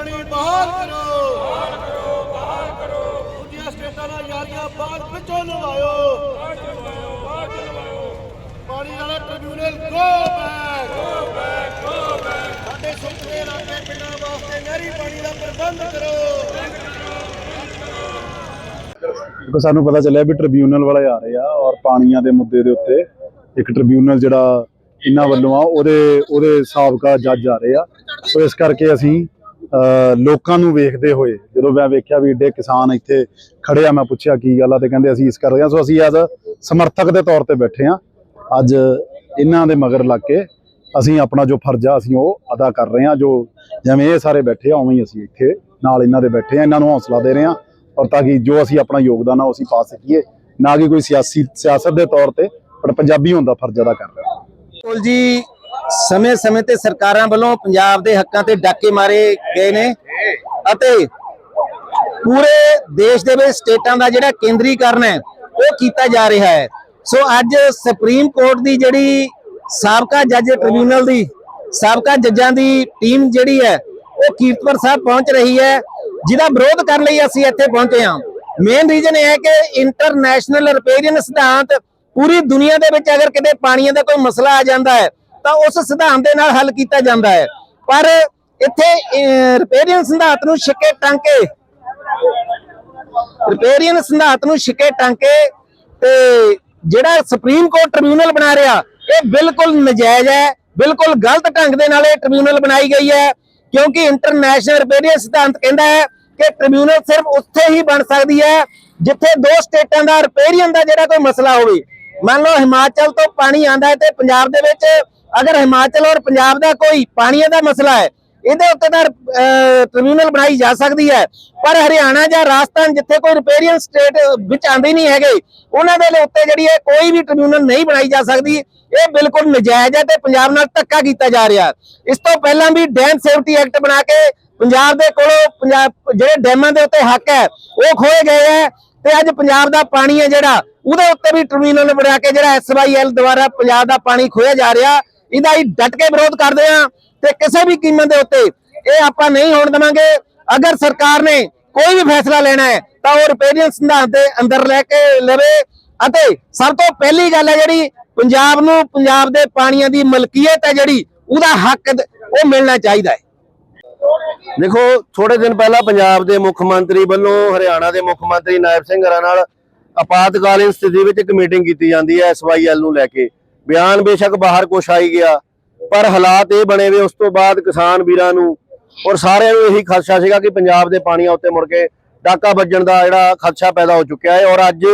ਪਾਣੀ ਬਹਾਲ ਕਰੋ। ਬਹਾਲ ਕਰੋ ਬਹਾਲ ਕਰੋ। ਦੂਜੀਆਂ ਸਟੇਟਾਂ ਨਾਲ ਯਾਰੀਆਂ ਬਾਅਦ ਵਿੱਚੋਂ ਲਵਾਇਓ। ਪਾਣੀ ਵਾਲਾ tribunal go back go back go back ਸਾਡੇ ਸੁਪਨੇ ਰਾਤੇ ਪਿੰਡਾਂ ਵਾਸਤੇ ਨਹਿਰੀ ਪਾਣੀ ਦਾ ਪ੍ਰਬੰਧ ਕਰੋ। ਕਿਉਂਕਿ ਸਾਨੂੰ ਪਤਾ ਚੱਲਿਆ ਵੀ ਟ੍ਰਿਬਿਊਨਲ ਵਾਲੇ ਆ ਰਹੇ ਆ ਔਰ ਪਾਣੀਆਂ ਦੇ ਮੁੱਦੇ ਦੇ ਉੱਤੇ ਇੱਕ ਟ੍ਰਿਬਿਊਨਲ ਜਿਹੜਾ ਇਹਨਾਂ ਵੱਲੋਂ ਆ ਉਹਦੇ ਉਹਦੇ ਸਾਬਕਾ ਜੱਜ ਆ ਰਹੇ ਆ। ਸੋ ਇਸ ਕਰਕੇ ਅਸੀਂ ਲੋਕਾਂ ਨੂੰ ਵੇਖਦੇ ਹੋਏ, ਜਦੋਂ ਮੈਂ ਵੇਖਿਆ ਵੀ ਏਡੇ ਕਿਸਾਨ ਇੱਥੇ ਖੜੇ ਆ, ਮੈਂ ਪੁੱਛਿਆ ਕੀ ਗੱਲ ਆ, ਤੇ ਕਹਿੰਦੇ ਅਸੀਂ ਇਸ ਕਰ ਰਹੇ ਆ ਸੋ ਅਸੀਂ ਐਜ਼ ਸਮਰਥਕ ਦੇ ਤੌਰ ਤੇ ਬੈਠੇ ਆ ਅੱਜ ਇਹਨਾਂ ਦੇ ਮਗਰ ਲੱਗ ਕੇ ਅਸੀਂ ਆਪਣਾ ਜੋ ਫਰਜ਼ ਆ, ਅਸੀਂ ਉਹ ਅਦਾ ਕਰ ਰਹੇ ਆ ਜੋ ਜਿਵੇਂ ਇਹ ਸਾਰੇ ਬੈਠੇ ਆ, ਉਵੇਂ ਹੀ ਅਸੀਂ ਇੱਥੇ ਨਾਲ ਇਹਨਾਂ ਦੇ ਬੈਠੇ ਆ ਇਹਨਾਂ ਨੂੰ ਹੌਸਲਾ ਦੇ ਰਹੇ ਆ ਔਰ ਤਾਂ ਕਿ ਜੋ ਅਸੀਂ ਆਪਣਾ ਯੋਗਦਾਨ ਆ, ਉਹ ਅਸੀਂ ਪਾ ਸਕੀਏ। ਨਾ ਕਿ ਕੋਈ ਸਿਆਸੀ, ਸਿਆਸਤ ਦੇ ਤੌਰ ਤੇ, ਪਰ ਪੰਜਾਬੀ ਹੋਣ ਦਾ ਫਰਜ਼ ਅਦਾ ਕਰ ਰਿਹਾ ਹਾਂ। ਜੀ ਸਮੇਂ-ਸਮੇਂ ਤੇ ਸਰਕਾਰਾਂ ਵੱਲੋਂ ਪੰਜਾਬ ਦੇ ਹੱਕਾਂ ਤੇ ਡਾਕੇ ਮਾਰੇ ਗਏ ਨੇ ਅਤੇ ਪੂਰੇ ਦੇਸ਼ ਦੇ ਵਿੱਚ ਸਟੇਟਾਂ ਦਾ ਜਿਹੜਾ ਕੇਂਦਰੀਕਰਨ ਹੈ, ਉਹ ਕੀਤਾ ਜਾ ਰਿਹਾ ਹੈ। ਸੋ ਅੱਜ ਸੁਪਰੀਮ ਕੋਰਟ ਦੀ ਜਿਹੜੀ ਸਾਬਕਾ ਜੱਜ ਟ੍ਰਿਬਿਊਨਲ ਦੀ, ਸਾਬਕਾ ਜੱਜਾਂ ਦੀ ਟੀਮ ਜਿਹੜੀ ਹੈ, ਉਹ ਕੀਰਤਪੁਰ ਸਾਹਿਬ ਪਹੁੰਚ ਰਹੀ ਹੈ। ਜਿਹਦਾ ਵਿਰੋਧ ਕਰਨ ਲਈ ਅਸੀਂ ਇੱਥੇ ਪਹੁੰਚੇ ਹਾਂ। ਮੇਨ ਰੀਜ਼ਨ ਇਹ ਹੈ ਕਿ ਇੰਟਰਨੈਸ਼ਨਲ ਰਿਪੇਰੀਅਨ ਸਿਧਾਂਤ ਪੂਰੀ ਦੁਨੀਆ ਦੇ ਵਿੱਚ ਅਗਰ ਕਿਤੇ ਪਾਣੀਆਂ ਦਾ ਕੋਈ ਮਸਲਾ ਆ ਜਾਂਦਾ ਹੈ ਤਾਂ ਉਸ ਸਿਧਾਂਤ ਦੇ ਨਾਲ ਹੱਲ ਕੀਤਾ ਜਾਂਦਾ ਹੈ। ਪਰ ਇੱਥੇ ਰਿਪੇਰੀਅਨ ਸਿਧਾਂਤ ਨੂੰ ਛਿੱਕੇ ਟਾਂਕੇ। ਰਿਪੇਰੀਅਨ ਸਿਧਾਂਤ ਨੂੰ ਛਿੱਕੇ ਟਾਂਕੇ ਤੇ ਜਿਹੜਾ ਸੁਪਰੀਮ ਕੋਰਟ ਟ੍ਰਿਬਿਊਨਲ ਬਣਾ ਰਿਹਾ, ਇਹ ਬਿਲਕੁਲ ਨਜਾਇਜ਼ ਹੈ। ਬਿਲਕੁਲ ਗਲਤ ਢੰਗ ਦੇ ਨਾਲ ਇਹ ਟ੍ਰਿਬਿਊਨਲ ਬਣਾਈ ਗਈ ਹੈ। ਕਿਉਂਕਿ ਇੰਟਰਨੈਸ਼ਨਲ ਰਿਪੇਰੀਅਨ ਸਿਧਾਂਤ ਕਹਿੰਦਾ ਹੈ ਕਿ ਟ੍ਰਿਬਿਊਨਲ ਸਿਰਫ ਉੱਥੇ ਹੀ ਬਣ ਸਕਦੀ ਹੈ, ਜਿੱਥੇ ਦੋ ਸਟੇਟਾਂ ਦਾ ਰਿਪੇਰੀਅਨ ਦਾ ਜਿਹੜਾ ਕੋਈ ਮਸਲਾ ਹੋਵੇ। ਮੰਨ ਲਓ ਹਿਮਾਚਲ ਤੋਂ ਪਾਣੀ ਆਂਦਾ ਹੈ ਤੇ ਪੰਜਾਬ ਦੇ ਵਿੱਚ ਅਗਰ ਹਿਮਾਚਲ ਔਰ ਪੰਜਾਬ ਦਾ ਕੋਈ ਪਾਣੀ ਦਾ ਮਸਲਾ ਹੈ, ਇਹਦੇ ਉੱਤੇ ਤਾਂ ਟ੍ਰਿਬਿਊਨਲ ਬਣਾਈ ਜਾ ਸਕਦੀ ਹੈ। ਪਰ ਹਰਿਆਣਾ ਜਾਂ ਰਾਜਸਥਾਨ ਜਿੱਥੇ ਕੋਈ ਰਿਪੇਰੀਅਨ ਸਟੇਟ ਵਿੱਚ ਆਂਦੇ ਨਹੀਂ ਹੈਗੇ, ਉਹਨਾਂ ਦੇ ਲਈ ਉੱਤੇ ਜਿਹੜੀ ਹੈ ਕੋਈ ਵੀ ਟ੍ਰਿਬਿਊਨਲ ਨਹੀਂ ਬਣਾਈ ਜਾ ਸਕਦੀ। ਇਹ ਬਿਲਕੁਲ ਨਜਾਇਜ਼ ਹੈ ਤੇ ਪੰਜਾਬ ਨਾਲ ਧੱਕਾ ਕੀਤਾ ਜਾ ਰਿਹਾ। ਇਸ ਤੋਂ ਪਹਿਲਾਂ ਵੀ ਡੈਮ ਸੇਫਟੀ ਐਕਟ ਬਣਾ ਕੇ ਪੰਜਾਬ ਦੇ ਕੋਲੋਂ ਪੰਜਾਬ, ਜਿਹੜੇ ਡੈਮਾਂ ਦੇ ਉੱਤੇ ਹੱਕ ਹੈ, ਉਹ ਖੋਏ ਗਏ ਹੈ ਤੇ ਅੱਜ ਪੰਜਾਬ ਦਾ ਪਾਣੀ ਹੈ ਜਿਹੜਾ, ਉਹਦੇ ਉੱਤੇ ਵੀ ਟ੍ਰਿਬਿਊਨਲ ਬਣਾ ਕੇ ਜਿਹੜਾ ਐਸਵਾਈਐਲ ਦੁਆਰਾ ਪੰਜਾਬ ਦਾ ਪਾਣੀ ਖੋਇਆ ਜਾ ਰਿਹਾ। ਇਹਦਾ ਹੀ ਡਟ ਕੇ ਵਿਰੋਧ ਕਰਦੇ ਆ ਤੇ ਕਿਸੇ ਵੀ ਕੀਮਤ ਦੇ ਉੱਤੇ ਇਹ ਆਪਾਂ ਨਹੀਂ ਹੋਣ ਦੇਵਾਂਗੇ। ਅਗਰ ਸਰਕਾਰ ਨੇ ਕੋਈ ਵੀ ਫੈਸਲਾ ਲੈਣਾ ਹੈ, ਤਾਂ ਉਹ ਰਿਪੇਰੀਅਨ ਸਿਧਾਂਤ ਦੇ ਅੰਦਰ ਲੈ ਕੇ ਲਵੇ। ਅਤੇ ਸਭ ਤੋਂ ਪਹਿਲੀ ਗੱਲ ਹੈ ਜਿਹੜੀ, ਪੰਜਾਬ ਨੂੰ, ਪੰਜਾਬ ਦੇ ਪਾਣੀਆਂ ਦੀ ਮਲਕੀਅਤ ਹੈ ਜਿਹੜੀ, ਉਹਦਾ ਹੱਕ ਉਹ ਮਿਲਣਾ ਚਾਹੀਦਾ ਹੈ। ਦੇਖੋ ਥੋੜੇ ਦਿਨ ਪਹਿਲਾਂ ਪੰਜਾਬ ਦੇ ਮੁੱਖ ਮੰਤਰੀ ਵੱਲੋਂ ਹਰਿਆਣਾ ਦੇ ਮੁੱਖ ਮੰਤਰੀ ਨਾਇਬ ਸਿੰਘ ਹਰਾ ਨਾਲ ਆਪਾਤਕਾਲੀਨ ਸਥਿਤੀ ਵਿੱਚ ਇੱਕ ਮੀਟਿੰਗ ਕੀਤੀ ਜਾਂਦੀ ਹੈ ਐਸਵਾਈਐਲ ਨੂੰ ਲੈ ਕੇ। ਬਿਆਨ ਬੇਸ਼ੱਕ ਬਾਹਰ ਕੁਛ ਆਈ ਗਿਆ, ਪਰ ਹਾਲਾਤ ਇਹ ਬਣੇ ਵੇ ਉਸ ਤੋਂ ਬਾਅਦ ਕਿਸਾਨ ਵੀਰਾਂ ਨੂੰ ਔਰ ਸਾਰਿਆਂ ਨੂੰ ਇਹੀ ਖਦਸ਼ਾ ਸੀਗਾ ਕਿ ਪੰਜਾਬ ਦੇ ਪਾਣੀਆਂ ਉੱਤੇ ਮੁੜ ਕੇ ਡਾਕਾ ਵੱਜਣ ਦਾ ਜਿਹੜਾ ਖਦਸ਼ਾ ਪੈਦਾ ਹੋ ਚੁੱਕਿਆ ਹੈ ਔਰ ਅੱਜ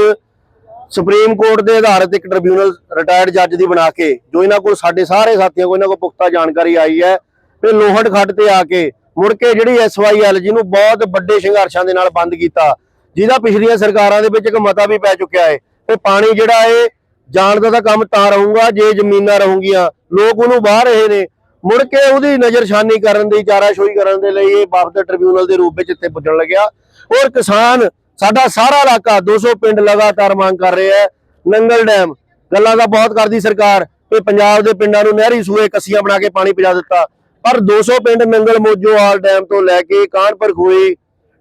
ਸੁਪਰੀਮ ਕੋਰਟ ਦੇ ਆਧਾਰਿਤ ਇੱਕ ਟ੍ਰਿਬਿਊਨਲ ਰਿਟਾਇਰਡ ਜੱਜ ਦੀ ਬਣਾ ਕੇ, ਜੋ ਇਹਨਾਂ ਕੋਲ ਸਾਡੇ ਸਾਰੇ ਸਾਥੀਆਂ ਕੋਲ ਇਹਨਾਂ ਕੋਲ ਪੁਖਤਾ ਜਾਣਕਾਰੀ ਆਈ ਹੈ, ਤੇ ਲੋਹੜ ਖੱਡ ਤੇ ਆ ਕੇ ਮੁੜ ਕੇ ਜਿਹੜੀ ਐਸਵਾਈਐਲ ਜਿਹਨੂੰ ਬਹੁਤ ਵੱਡੇ ਸੰਘਰਸ਼ਾਂ ਦੇ ਨਾਲ ਬੰਦ ਕੀਤਾ, ਜਿਹਦਾ ਪਿਛਲੀਆਂ ਸਰਕਾਰਾਂ ਦੇ ਵਿੱਚ ਇੱਕ ਮਤਾ ਵੀ ਪੈ ਚੁੱਕਿਆ ਹੈ, ਤੇ ਪਾਣੀ ਜਿਹੜਾ ਇਹ ਜਾਣ ਦਾ ਤਾਂ ਕੰਮ ਤਾਂ ਰਹੂਗਾ, ਜੇ ਜ਼ਮੀਨਾਂ ਰਹੂਗੀਆਂ। ਲੋਕ ਉਹਨੂੰ ਬਾਹਰ ਰਹੇ ਨੇ। ਮੁੜ ਕੇ ਉਹਦੀ ਨਜ਼ਰਸ਼ਾਨੀ ਕਰਨ ਦੀ ਚਾਰਾਸ਼ੋਈ ਕਰਨ ਦੇ ਲਈ ਇਹ ਬਾਬਤ ਟ੍ਰਿਬਿਊਨਲ ਦੇ ਰੂਪ ਵਿੱਚ ਇੱਥੇ ਪੁੱਜਣ ਲੱਗਿਆ। ਔਰ ਕਿਸਾਨ, ਸਾਡਾ ਸਾਰਾ ਇਲਾਕਾ 200 ਪਿੰਡ ਲਗਾਤਾਰ ਮੰਗ ਕਰ ਰਿਹਾ ਹੈ। ਨੰਗਲ ਡੈਮ, ਗੱਲਾਂ ਤਾਂ ਬਹੁਤ ਕਰਦੀ ਸਰਕਾਰ। ਕਿ ਪੰਜਾਬ ਦੇ ਪਿੰਡਾਂ ਨੂੰ ਨਹਿਰੀ ਸੂਏ ਕੱਸੀਆਂ ਬਣਾ ਕੇ ਪਾਣੀ ਪਿਲਾ ਦਿੱਤਾ। ਪਰ 200 ਪਿੰਡ ਨੰਗਲ ਮੋਜੋਵਾਲ ਡੈਮ ਤੋਂ ਲੈ ਕੇ ਕਾਨਪੁਰ ਖੋਈ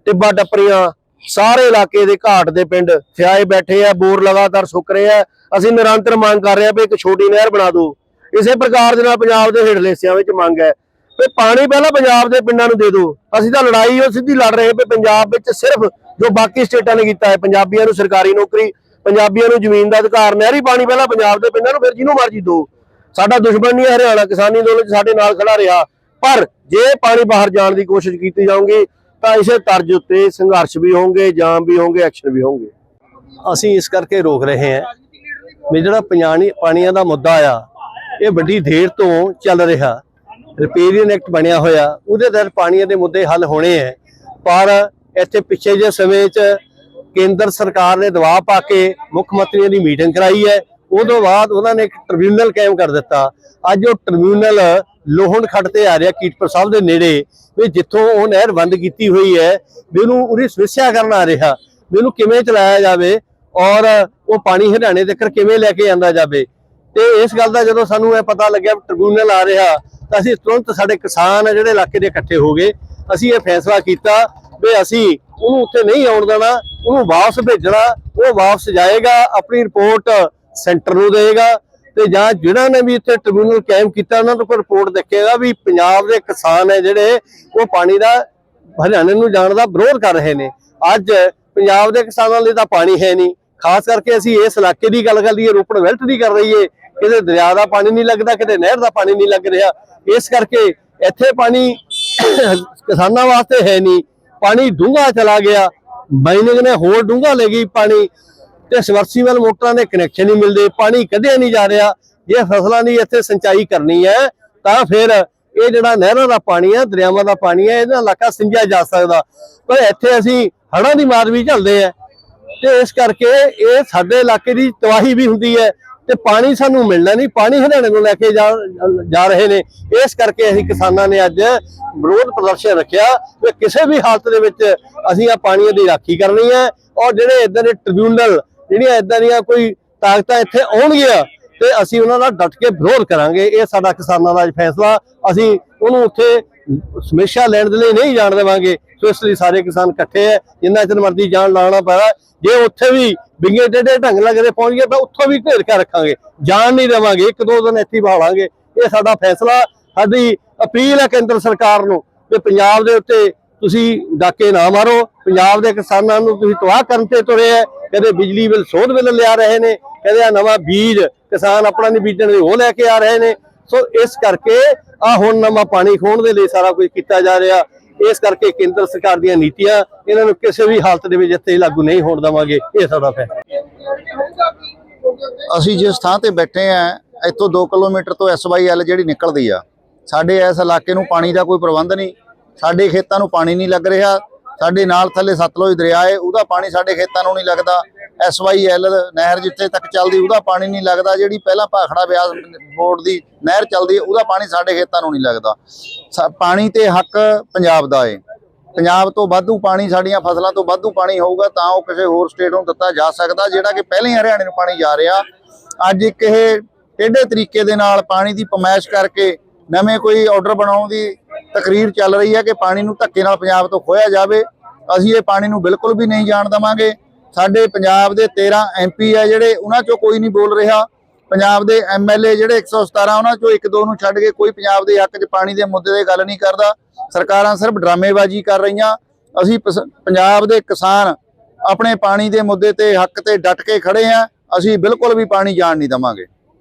ਟਿੱਬਾ, ਟੱਪਰੀਆਂ, ਸਾਰੇ ਇਲਾਕੇ ਦੇ ਘਾਟ ਦੇ ਪਿੰਡ ਸਿਆਏ ਬੈਠੇ ਆ, ਬੋਰ ਲਗਾਤਾਰ ਸੁੱਕ ਰਹੇ ਆ। ਅਸੀਂ ਨਿਰੰਤਰ ਮੰਗ ਕਰ ਰਹੇ ਹਾਂ ਵੀ ਇੱਕ ਛੋਟੀ ਨਹਿਰ ਬਣਾ ਦਿਓ। ਇਸੇ ਪ੍ਰਕਾਰ ਦੇ ਨਾਲ ਪੰਜਾਬ ਦੇ ਹੇਠਲੇ ਹਿੱਸਿਆਂ ਵਿੱਚ ਮੰਗ ਹੈ ਵੀ ਪਾਣੀ ਪਹਿਲਾਂ ਪੰਜਾਬ ਦੇ ਪਿੰਡਾਂ ਨੂੰ ਦੇ ਦਿਓ। ਅਸੀਂ ਤਾਂ ਲੜਾਈ ਉਹ ਸਿੱਧੀ ਲੜ ਰਹੇ ਵੀ ਪੰਜਾਬ ਵਿੱਚ ਸਿਰਫ ਜੋ ਬਾਕੀ ਸਟੇਟਾਂ ਨੇ ਕੀਤਾ ਹੈ, ਪੰਜਾਬੀਆਂ ਨੂੰ ਸਰਕਾਰੀ ਨੌਕਰੀ, ਪੰਜਾਬੀਆਂ ਨੂੰ ਜ਼ਮੀਨ ਦਾ ਅਧਿਕਾਰ, ਨਹਿਰੀ ਪਾਣੀ ਪਹਿਲਾਂ ਪੰਜਾਬ ਦੇ ਪਿੰਡਾਂ ਨੂੰ ਫਿਰ ਜਿਹਨੂੰ ਮਰਜ਼ੀ ਦਿਓ। ਸਾਡਾ ਦੁਸ਼ਮਣ ਨਹੀਂ ਹੈ ਹਰਿਆਣਾ ਕਿਸਾਨੀ ਅੰਦੋਲਨ 'ਚ ਸਾਡੇ ਨਾਲ ਖੜਾ ਰਿਹਾ। ਪਰ ਜੇ ਪਾਣੀ ਬਾਹਰ ਜਾਣ ਦੀ ਕੋਸ਼ਿਸ਼ ਕੀਤੀ ਜਾਊਗੀ, ਤਾਂ ਇਸੇ ਤਰਜ਼ ਉੱਤੇ ਸੰਘਰਸ਼ ਵੀ ਹੋਣਗੇ, ਜਾਮ ਵੀ ਹੋਣਗੇ, ਐਕਸ਼ਨ ਵੀ ਹੋਣਗੇ। ਅਸੀਂ ਇਸ ਕਰਕੇ ਰੋਕ ਰਹੇ ਹਾਂ ਵੀ ਜਿਹੜਾ ਪੰਜਾਣੀ ਪਾਣੀਆਂ ਦਾ ਮੁੱਦਾ ਆ, ਇਹ ਵੱਡੀ ਦੇਰ ਤੋਂ ਚੱਲ ਰਿਹਾ। ਰਿਪੇਰੀਅਨ ਐਕਟ ਬਣਿਆ ਹੋਇਆ, ਉਹਦੇ ਤਹਿਤ ਪਾਣੀਆਂ ਦੇ ਮੁੱਦੇ ਹੱਲ ਹੋਣੇ ਹੈ ਪਰ ਇੱਥੇ ਪਿੱਛੇ ਜੇ ਸਮੇਂ 'ਚ ਕੇਂਦਰ ਸਰਕਾਰ ਨੇ ਦਬਾਅ ਪਾ ਕੇ ਮੁੱਖ ਮੰਤਰੀਆਂ ਦੀ ਮੀਟਿੰਗ ਕਰਾਈ ਹੈ। ਉਦੋਂ ਬਾਅਦ ਉਹਨਾਂ ਨੇ ਇੱਕ ਟ੍ਰਿਬਿਊਨਲ ਕਾਇਮ ਕਰ ਦਿੱਤਾ। ਅੱਜ ਉਹ ਟ੍ਰਿਬਿਊਨਲ ਲੋਹਣ ਖੱਡ ਤੇ ਆ ਰਿਹਾ, ਕੀਟਪੁਰ ਸਾਹਿਬ ਦੇ ਨੇੜੇ, ਵੀ ਜਿੱਥੋਂ ਉਹ ਨਹਿਰ ਬੰਦ ਕੀਤੀ ਹੋਈ ਹੈ, ਵੀ ਉਹਨੂੰ ਉਹਦੀ ਸਮੱਸਿਆ ਕਰਨ ਆ ਰਿਹਾ, ਵੀ ਉਹਨੂੰ ਕਿਵੇਂ ਚਲਾਇਆ ਜਾਵੇ। ਔਰ ਉਹ ਪਾਣੀ ਹਰਿਆਣੇ ਤੱਕ ਕਿਵੇਂ ਲੈ ਕੇ ਆਂਦਾ ਜਾਵੇ? ਤੇ ਇਸ ਗੱਲ ਦਾ ਜਦੋਂ ਸਾਨੂੰ ਇਹ ਪਤਾ ਲੱਗਿਆ ਟ੍ਰਿਬਿਊਨਲ ਆ ਰਿਹਾ, ਤਾਂ ਅਸੀਂ ਤੁਰੰਤ ਸਾਡੇ ਕਿਸਾਨ ਜਿਹੜੇ ਇਲਾਕੇ ਦੇ ਇਕੱਠੇ ਹੋ ਗਏ। ਅਸੀਂ ਇਹ ਫੈਸਲਾ ਕੀਤਾ ਵੀ ਅਸੀਂ ਉਹਨੂੰ ਉੱਥੇ ਨਹੀਂ ਆਉਣ ਦੇਣਾ, ਉਹਨੂੰ ਵਾਪਸ ਭੇਜਣਾ, ਉਹ ਵਾਪਸ ਜਾਏਗਾ, ਆਪਣੀ ਰਿਪੋਰਟ ਸੈਂਟਰ ਨੂੰ ਦੇਗਾ ਤੇ ਜਾਂ ਜਿਹੜਾ ਨੇ ਵੀ ਇੱਥੇ ਟ੍ਰਿਬਿਊਨਲ ਕਾਇਮ ਕੀਤਾ, ਉਹਨਾਂ ਤੋਂ ਕੋਈ ਰਿਪੋਰਟ ਦੇਖੇਗਾ ਵੀ ਪੰਜਾਬ ਦੇ ਕਿਸਾਨ ਹੈ ਜਿਹੜੇ, ਉਹ ਪਾਣੀ ਦਾ ਹਰਿਆਣੇ ਨੂੰ ਜਾਣ ਦਾ ਵਿਰੋਧ ਕਰ ਰਹੇ ਨੇ। ਅੱਜ ਪੰਜਾਬ ਦੇ ਕਿਸਾਨਾਂ ਲਈ ਤਾਂ ਪਾਣੀ ਹੈ ਨਹੀਂ। ਖਾਸ ਕਰਕੇ ਅਸੀਂ ਇਸ ਇਲਾਕੇ ਦੀ ਗੱਲ ਕਰ ਲਈਏ, ਰੋਪੜ ਵੈਲਟ ਦੀ ਕਰ ਰਹੀਏ ਕਿਤੇ ਦਰਿਆ ਦਾ ਪਾਣੀ ਨਹੀਂ ਲੱਗਦਾ, ਕਿਤੇ ਨਹਿਰ ਦਾ ਪਾਣੀ ਨਹੀਂ ਲੱਗ ਰਿਹਾ। ਇਸ ਕਰਕੇ ਇੱਥੇ ਪਾਣੀ ਕਿਸਾਨਾਂ ਵਾਸਤੇ ਹੈ ਨਹੀਂ। ਪਾਣੀ ਡੂੰਘਾ ਚਲਾ ਗਿਆ। ਮਾਈਨਿੰਗ ਨੇ ਹੋਰ ਡੂੰਘਾ ਲੈ ਗਈ ਪਾਣੀ ਤੇ ਸਵਰਸੀਵਲ ਮੋਟਰਾਂ ਦੇ ਕਨੈਕਸ਼ਨ ਨਹੀਂ ਮਿਲਦੇ, ਪਾਣੀ ਕਦੇ ਨਹੀਂ ਜਾ ਰਿਹਾ। ਜੇ ਫਸਲਾਂ ਦੀ ਇੱਥੇ ਸਿੰਚਾਈ ਕਰਨੀ ਹੈ, ਤਾਂ ਫਿਰ ਇਹ ਜਿਹੜਾ ਨਹਿਰਾਂ ਦਾ ਪਾਣੀ ਹੈ, ਦਰਿਆਵਾਂ ਦਾ ਪਾਣੀ ਹੈ, ਇਹਦਾ ਇਲਾਕਾ ਸਿੰਜਿਆ ਜਾ ਸਕਦਾ। ਪਰ ਇੱਥੇ ਅਸੀਂ ਹੜ੍ਹਾਂ ਦੀ ਮਾਰ ਵੀ ਝੱਲਦੇ ਆ ਤੇ ਇਸ ਕਰਕੇ ਇਹ ਸਾਡੇ ਇਲਾਕੇ ਦੀ ਤਬਾਹੀ ਵੀ ਹੁੰਦੀ ਹੈ ਤੇ ਪਾਣੀ ਸਾਨੂੰ ਮਿਲਣਾ ਨਹੀਂ, ਪਾਣੀ ਹਰਿਆਣੇ ਨੂੰ ਲੈ ਕੇ ਜਾ ਰਹੇ ਨੇ। ਇਸ ਕਰਕੇ ਅਸੀਂ ਕਿਸਾਨਾਂ ਨੇ ਅੱਜ ਵਿਰੋਧ ਪ੍ਰਦਰਸ਼ਨ ਰੱਖਿਆ ਕਿ ਕਿਸੇ ਵੀ ਹਾਲਤ ਦੇ ਵਿੱਚ ਅਸੀਂ ਆ ਪਾਣੀ ਦੀ ਰਾਖੀ ਕਰਨੀ ਹੈ ਔਰ ਜਿਹੜੇ ਇਦਾਂ ਦੇ ਟ੍ਰਿਬਿਊਨਲ ਜਿਹੜੀਆਂ ਇਦਾਂ ਦੀਆਂ ਕੋਈ ਤਾਕਤਾਂ ਇੱਥੇ ਆਉਣਗੀਆਂ ਤੇ ਅਸੀਂ ਉਹਨਾਂ ਦਾ ਡਟ ਕੇ ਵਿਰੋਧ ਕਰਾਂਗੇ। ਇਹ ਸਾਡਾ ਕਿਸਾਨਾਂ ਦਾ ਅੱਜ ਫੈਸਲਾ। ਅਸੀਂ ਉਹਨੂੰ ਉੱਥੇ ਸਮੇਸ਼ਾ ਲੈਣ ਦੇ ਲਈ ਨਹੀਂ ਜਾਣ ਦੇਵਾਂਗੇ। ਸੋ ਇਸ ਲਈ ਸਾਰੇ ਕਿਸਾਨ ਇਕੱਠੇ ਹੈ ਜਿੰਨਾ ਚਿਰ ਮਰਜ਼ੀ ਜਾਨ ਲਾਣਾ ਪੈਣਾ। ਜੇ ਉੱਥੇ ਵੀ ਬਿੰਗੇ ਟੇਢੇ ਢੰਗ ਲੱਗਦੇ ਪਹੁੰਚ ਗਏ, ਤਾਂ ਉੱਥੋਂ ਵੀ ਘੇਰ ਕੇ ਰੱਖਾਂਗੇ। ਜਾਨ ਨਹੀਂ ਦੇਵਾਂਗੇ, ਇੱਕ ਦੋ ਦਿਨ ਇੱਥੇ ਹੀ ਬਹਾਲਾਂਗੇ ਇਹ ਸਾਡਾ ਫੈਸਲਾ, ਸਾਡੀ ਅਪੀਲ ਹੈ ਕੇਂਦਰ ਸਰਕਾਰ ਨੂੰ ਕਿ ਪੰਜਾਬ ਦੇ ਉੱਤੇ ਤੁਸੀਂ ਡਾਕੇ ਨਾ ਮਾਰੋ। ਪੰਜਾਬ ਦੇ ਕਿਸਾਨਾਂ ਨੂੰ ਤੁਸੀਂ ਤਬਾਹ ਕਰਨ ਤੇ ਤੁਰੇ ਹੈ ਕਦੇ ਬਿਜਲੀ ਬਿੱਲ, ਸੋਧ ਬਿੱਲ ਲਿਆ ਰਹੇ ਨੇ। ਕਦੇ ਆ ਨਵਾਂ ਬੀਜ ਕਿਸਾਨ ਆਪਣਾ ਨਹੀਂ ਬੀਜਣ ਦੇ ਉਹ ਲੈ ਕੇ ਆ ਰਹੇ ਨੇ। ਸੋ ਇਸ ਕਰਕੇ ਆ ਹੁਣ ਨਵਾਂ ਪਾਣੀ ਖੋਣ ਦੇ ਲਈ ਸਾਰਾ ਕੁਝ ਕੀਤਾ ਜਾ ਰਿਹਾ। ਇਸ ਕਰਕੇ ਕੇਂਦਰ ਸਰਕਾਰ ਦੀਆਂ ਨੀਤੀਆਂ, ਇਹਨਾਂ ਨੂੰ ਕਿਸੇ ਵੀ ਹਾਲਤ ਦੇ ਵਿੱਚ ਇੱਥੇ ਲਾਗੂ ਨਹੀਂ ਹੋਣ ਦੇਵਾਂਗੇ, ਇਹ ਸਾਡਾ ਫੈਸਲਾ। ਅਸੀਂ ਜਿਸ ਥਾਂ ਤੇ ਬੈਠੇ ਆ, ਇੱਥੋਂ 2 ਕਿਲੋਮੀਟਰ ਤੋਂ ਐਸਵਾਈਐਲ ਜਿਹੜੀ ਨਿਕਲਦੀ ਆ, ਸਾਡੇ ਇਸ ਇਲਾਕੇ ਨੂੰ ਪਾਣੀ ਦਾ ਕੋਈ ਪ੍ਰਬੰਧ ਨਹੀਂ, ਸਾਡੇ ਖੇਤਾਂ ਨੂੰ ਪਾਣੀ ਨਹੀਂ ਲੱਗ ਰਿਹਾ ਸਾਡੇ ਨਾਲ ਥੱਲੇ ਸਤਲੁਜ ਦਰਿਆ ਹੈ ਉਹਦਾ ਪਾਣੀ ਸਾਡੇ ਖੇਤਾਂ ਨੂੰ ਨਹੀਂ ਲੱਗਦਾ। ਐਸਵਾਈਐਲ ਨਹਿਰ ਜਿੱਥੇ ਤੱਕ ਚੱਲਦੀ, ਉਹਦਾ ਪਾਣੀ ਨਹੀਂ ਲੱਗਦਾ। ਜਿਹੜੀ ਪਹਿਲਾਂ ਭਾਖੜਾ ਬਿਆਸ ਬੋਰਡ ਦੀ ਨਹਿਰ ਚੱਲਦੀ ਹੈ ਉਹਦਾ ਪਾਣੀ ਸਾਡੇ ਖੇਤਾਂ ਨੂੰ ਨਹੀਂ ਲੱਗਦਾ। ਸਾ- ਪਾਣੀ ਤੇ ਹੱਕ ਪੰਜਾਬ ਦਾ ਏ। ਪੰਜਾਬ ਤੋਂ ਵਾਧੂ ਪਾਣੀ, ਸਾਡੀਆਂ ਫਸਲਾਂ ਤੋਂ ਵਾਧੂ ਪਾਣੀ ਹੋਊਗਾ, ਤਾਂ ਉਹ ਕਿਸੇ ਹੋਰ ਸਟੇਟ ਨੂੰ ਦਿੱਤਾ ਜਾ ਸਕਦਾ, ਜਿਹੜਾ ਕਿ ਪਹਿਲਾਂ ਹੀ ਹਰਿਆਣੇ ਨੂੰ ਪਾਣੀ ਜਾ ਰਿਹਾ। ਅੱਜ ਇੱਕ ਇਹ ਟੇਢੇ ਤਰੀਕੇ ਦੇ ਨਾਲ ਪਾਣੀ ਦੀ ਪਮਾਇਸ਼ ਕਰਕੇ ਨਵੇਂ ਕੋਈ ਆਰਡਰ ਬਣਾਉਣ ਦੀ ਤਕਰੀਰ ਚੱਲ ਰਹੀ ਹੈ ਕਿ ਪਾਣੀ ਨੂੰ ਧੱਕੇ ਨਾਲ ਪੰਜਾਬ ਤੋਂ ਖੋਇਆ ਜਾਵੇ। ਅਸੀਂ ਇਹ ਪਾਣੀ ਨੂੰ ਬਿਲਕੁਲ ਵੀ ਨਹੀਂ ਜਾਣ ਦੇਵਾਂਗੇ। ਸਾਡੇ ਪੰਜਾਬ ਦੇ 13 ਐਮਪੀ ਹੈ ਜਿਹੜੇ, ਉਹਨਾਂ ਚੋਂ ਕੋਈ ਨਹੀਂ ਬੋਲ ਰਿਹਾ। ਪੰਜਾਬ ਦੇ ਐਮਐਲਏ ਜਿਹੜੇ 117 ਉਹਨਾਂ ਚੋਂ ਇੱਕ ਦੋ ਨੂੰ ਛੱਡ ਕੇ ਕੋਈ ਪੰਜਾਬ ਦੇ ਹੱਕ 'ਚ ਪਾਣੀ ਦੇ ਮੁੱਦੇ ਤੇ ਗੱਲ ਨਹੀਂ ਕਰਦਾ। ਸਰਕਾਰਾਂ ਸਿਰਫ ਡਰਾਮੇਬਾਜ਼ੀ ਕਰ ਰਹੀਆਂ। ਅਸੀਂ ਪਸ- ਪੰਜਾਬ ਦੇ ਕਿਸਾਨ ਆਪਣੇ ਪਾਣੀ ਦੇ ਮੁੱਦੇ ਤੇ ਹੱਕ ਤੇ ਡਟ ਕੇ ਖੜੇ ਆ ਅਸੀਂ ਬਿਲਕੁਲ ਵੀ ਪਾਣੀ ਜਾਣ ਨਹੀਂ ਦੇਵਾਂਗੇ।